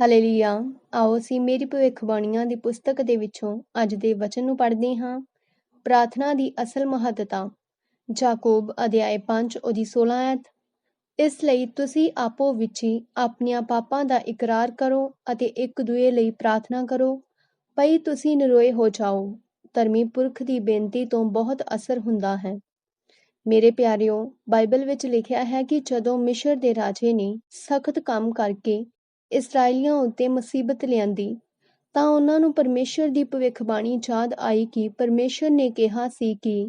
Hallelujah. ਆਓ ਅਸੀਂ ਮੇਰੀ ਭਵਿੱਖਬਾਣੀਆਂ ਦੀ ਪੁਸਤਕ ਦੇ ਵਿੱਚੋਂ ਅੱਜ ਦੇ ਵਚਨ ਨੂੰ ਪੜ੍ਹਦੇ ਹਾਂ। ਪ੍ਰਾਰਥਨਾ ਦੀ ਅਸਲ ਮਹੱਤਤਾ। ਜਾਕੋਬ ਅਧਿਆਇ 5 ਉਹਦੀ 16 ਐਤ ਇਸ ਲਈ ਤੁਸੀਂ ਆਪੋ ਵਿੱਚ ਹੀ ਆਪਣੀਆਂ ਪਾਪਾਂ ਦਾ ਇਕਰਾਰ ਕਰੋ ਅਤੇ ਇੱਕ ਦੂਏ ਲਈ ਪ੍ਰਾਰਥਨਾ ਕਰੋ, ਭਈ ਤੁਸੀਂ ਨਿਰੋਏ ਹੋ ਜਾਓ। ਧਰਮੀ ਪੁਰਖ ਦੀ ਬੇਨਤੀ ਤੋਂ ਬਹੁਤ ਅਸਰ ਹੁੰਦਾ ਹੈ। ਮੇਰੇ ਪਿਆਰਿਓ, ਬਾਈਬਲ ਵਿੱਚ ਲਿਖਿਆ ਹੈ ਕਿ ਜਦੋਂ ਮਿਸ਼ਰ ਦੇ ਰਾਜੇ ਨੇ ਸਖਤ ਕੰਮ ਕਰਕੇ ਇਸਰਾਏਲੀਆਂ ਉੱਤੇ ਮੁਸੀਬਤ ਲਿਆਂਦੀ, ਤਾਂ ਉਹਨਾਂ ਨੂੰ ਪਰਮੇਸ਼ਰ ਦੀ ਭਵਿੱਖਬਾਣੀ ਯਾਦ ਆਈ ਕਿ ਪਰਮੇਸ਼ਰ ਨੇ ਕਿਹਾ ਸੀ ਕਿ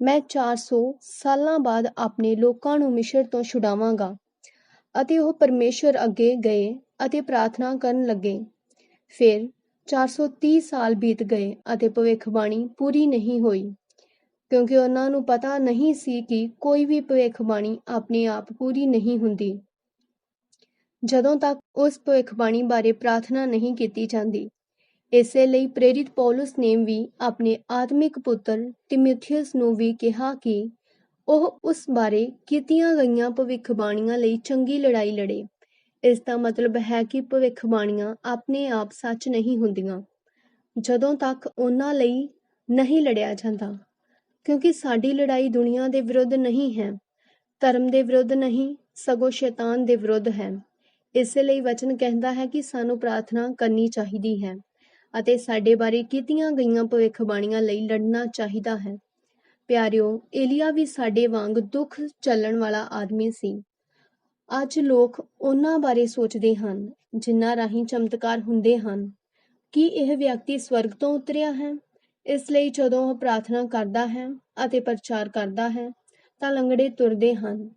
ਮੈਂ 400 ਸਾਲਾਂ ਬਾਅਦ ਆਪਣੇ ਲੋਕਾਂ ਨੂੰ ਮਿਸ਼ਰ ਤੋਂ ਛੁਡਾਵਾਂਗਾ ਅਤੇ ਉਹ ਪਰਮੇਸ਼ਰ ਅੱਗੇ ਗਏ ਅਤੇ ਪ੍ਰਾਰਥਨਾ ਕਰਨ ਲੱਗੇ। ਫਿਰ 430 ਸਾਲ ਬੀਤ ਗਏ ਅਤੇ ਭਵਿੱਖਬਾਣੀ ਪੂਰੀ ਨਹੀਂ ਹੋਈ, ਕਿਉਂਕਿ ਉਹਨਾਂ ਨੂੰ ਪਤਾ ਨਹੀਂ ਸੀ ਕਿ ਕੋਈ ਵੀ ਭਵਿੱਖਬਾਣੀ ਆਪਣੇ ਆਪ ਪੂਰੀ ਨਹੀਂ ਹੁੰਦੀ। ਜਦੋਂ ਤੱਕ ਉਸ ਭਵਿੱਖਬਾਣੀ ਬਾਰੇ ਪ੍ਰਾਰਥਨਾ ਨਹੀਂ ਕੀਤੀ ਜਾਂਦੀ, ਇਸੇ ਲਈ ਪ੍ਰੇਰਿਤ ਪੌਲਸ ਨੇ ਵੀ ਆਪਣੇ ਆਤਮਿਕ ਪੁੱਤਰ ਤਿਮੋਥੀਅਸ ਨੂੰ ਵੀ ਕਿਹਾ ਕਿ ਉਹ ਉਸ ਬਾਰੇ ਕੀਤੀਆਂ ਗਈਆਂ ਭਵਿੱਖਬਾਣੀਆਂ ਲਈ ਚੰਗੀ ਲੜਾਈ ਲੜੇ। ਇਸ ਦਾ ਮਤਲਬ ਹੈ ਕਿ ਭਵਿੱਖਬਾਣੀਆਂ ਆਪਣੇ ਆਪ ਸੱਚ ਨਹੀਂ ਹੁੰਦੀਆਂ। ਜਦੋਂ ਤੱਕ ਉਹਨਾਂ ਲਈ ਨਹੀਂ ਲੜਿਆ ਜਾਂਦਾ, ਕਿਉਂਕਿ ਸਾਡੀ ਲੜਾਈ ਦੁਨੀਆ ਦੇ ਵਿਰੁੱਧ ਨਹੀਂ ਹੈ, ਧਰਮ ਦੇ ਵਿਰੁੱਧ ਨਹੀਂ, ਸਗੋਂ ਸ਼ੈਤਾਨ ਦੇ ਵਿਰੁੱਧ ਹੈ। ਇਸੇ ਲਈ ਵਚਨ ਕਹਿੰਦਾ ਹੈ ਕਿ ਸਾਨੂੰ ਪ੍ਰਾਰਥਨਾ ਕਰਨੀ ਚਾਹੀਦੀ ਹੈ ਅਤੇ ਸਾਡੇ ਬਾਰੇ ਕੀਤੀਆਂ ਗਈਆਂ ਭਵਿੱਖਬਾਣੀਆਂ ਲਈ ਲੜਨਾ ਚਾਹੀਦਾ ਹੈ। ਪਿਆਰਿਓ, ਏਲੀਆ ਵੀ ਸਾਡੇ ਵਾਂਗ ਦੁੱਖ ਚੱਲਣ ਵਾਲਾ ਆਦਮੀ ਸੀ। ਅੱਜ ਲੋਕ ਉਹਨਾਂ ਬਾਰੇ ਸੋਚਦੇ ਹਨ, ਜਿਨ੍ਹਾਂ ਰਾਹੀਂ ਚਮਤਕਾਰ ਹੁੰਦੇ ਹਨ। ਕਿ ਇਹ ਵਿਅਕਤੀ ਸਵਰਗ ਤੋਂ ਉਤਰਿਆ ਹੈ? ਇਸ ਲਈ ਜਦੋਂ ਉਹ ਪ੍ਰਾਰਥਨਾ ਕਰਦਾ ਹੈ ਅਤੇ ਪ੍ਰਚਾਰ ਕਰਦਾ ਹੈ, ਤਾਂ ਲੰਗੜੇ ਤੁਰਦੇ ਹਨ।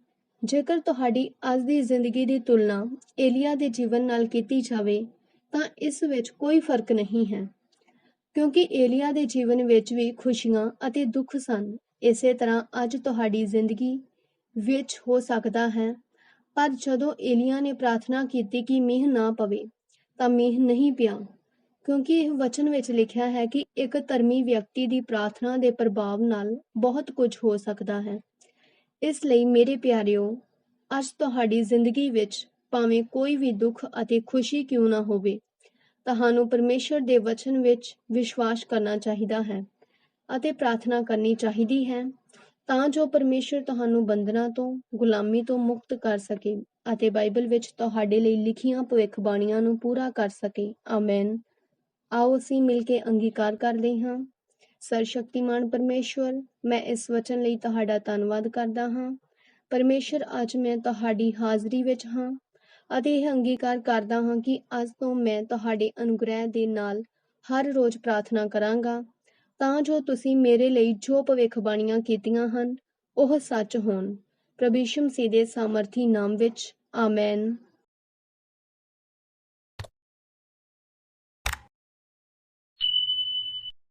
ਜੇਕਰ ਤੁਹਾਡੀ ਅੱਜ ਦੀ ਜ਼ਿੰਦਗੀ ਦੀ ਤੁਲਨਾ ਏਲੀਆ ਦੇ ਜੀਵਨ ਨਾਲ ਕੀਤੀ ਜਾਵੇ, ਤਾਂ ਇਸ ਵਿੱਚ ਕੋਈ ਫ਼ਰਕ ਨਹੀਂ ਹੈ। ਕਿਉਂਕਿ ਏਲੀਆ ਦੇ ਜੀਵਨ ਵਿੱਚ ਵੀ ਖੁਸ਼ੀਆਂ ਅਤੇ ਦੁੱਖ ਸਨ। ਇਸੇ ਤਰ੍ਹਾਂ ਅੱਜ ਤੁਹਾਡੀ ਜ਼ਿੰਦਗੀ ਵਿੱਚ ਹੋ ਸਕਦਾ ਹੈ। ਪਰ ਜਦੋਂ ਏਲੀਆ ਨੇ ਪ੍ਰਾਰਥਨਾ ਕੀਤੀ ਕਿ ਮੀਂਹ ਨਾ ਪਵੇ, ਤਾਂ ਮੀਂਹ ਨਹੀਂ ਪਿਆ। ਕਿਉਂਕਿ ਇਹ ਵਚਨ ਵਿੱਚ ਲਿਖਿਆ ਹੈ ਕਿ ਇੱਕ ਧਰਮੀ ਵਿਅਕਤੀ ਦੀ ਪ੍ਰਾਰਥਨਾ ਦੇ ਪ੍ਰਭਾਵ ਨਾਲ ਬਹੁਤ ਕੁਝ ਹੋ ਸਕਦਾ ਹੈ। ਇਸ ਲਈ ਮੇਰੇ ਪਿਆਰਿਓ, ਅੱਜ ਤੁਹਾਡੀ ਜ਼ਿੰਦਗੀ ਵਿੱਚ ਭਾਵੇਂ ਕੋਈ ਵੀ ਦੁੱਖ ਅਤੇ ਖੁਸ਼ੀ ਕਿਉਂ ਨਾ ਹੋਵੇ, ਤੁਹਾਨੂੰ ਪਰਮੇਸ਼ਰ ਦੇ ਵਚਨ ਵਿੱਚ ਵਿਸ਼ਵਾਸ ਕਰਨਾ ਚਾਹੀਦਾ ਹੈ ਅਤੇ ਪ੍ਰਾਰਥਨਾ ਕਰਨੀ ਚਾਹੀਦੀ ਹੈ ਤਾਂ ਜੋ ਪਰਮੇਸ਼ਰ ਤੁਹਾਨੂੰ ਬੰਧਨਾਂ ਤੋਂ, ਗੁਲਾਮੀ ਤੋਂ ਮੁਕਤ ਕਰ ਸਕੇ ਅਤੇ ਬਾਈਬਲ ਵਿੱਚ ਤੁਹਾਡੇ ਲਈ ਲਿਖੀਆਂ ਭਵਿੱਖਬਾਣੀਆਂ ਨੂੰ ਪੂਰਾ ਕਰ ਸਕੇ। ਆਮੇਨ। ਆਓ ਅਸੀਂ ਮਿਲ ਕੇ ਅੰਗੀਕਾਰ ਕਰਦੇ ਹਾਂ। ਸਰਸ਼ਕਤੀਮਾਨ ਪਰਮੇਸ਼ਵਰ, ਮੈਂ ਇਸ ਵਚਨ ਲਈ ਤੁਹਾਡਾ ਧੰਨਵਾਦ ਕਰਦਾ ਹਾਂ। ਪਰਮੇਸ਼ਰ ਅੱਜ ਮੈਂ ਤੁਹਾਡੀ ਹਾਜ਼ਰੀ ਵਿੱਚ ਹਾਂ ਅਤੇ ਇਹ ਅੰਗੀਕਾਰ ਕਰਦਾ ਹਾਂ ਕਿ ਅੱਜ ਤੋਂ ਮੈਂ ਤੁਹਾਡੇ ਅਨੁਗ੍ਰਹਿ ਦੇ ਨਾਲ ਹਰ ਰੋਜ਼ ਪ੍ਰਾਰਥਨਾ ਕਰਾਂਗਾ। ਤਾਂ ਜੋ ਤੁਸੀਂ ਮੇਰੇ ਲਈ ਜੋ ਭਵਿੱਖਬਾਣੀਆਂ ਕੀਤੀਆਂ ਹਨ, ਉਹ ਸੱਚ ਹੋਣ। ਪ੍ਰਭੂ ਯਿਸੂ ਮਸੀਹ ਦੇ ਸਾਮਰਥੀ ਨਾਮ ਵਿੱਚ, ਆਮੇਨ।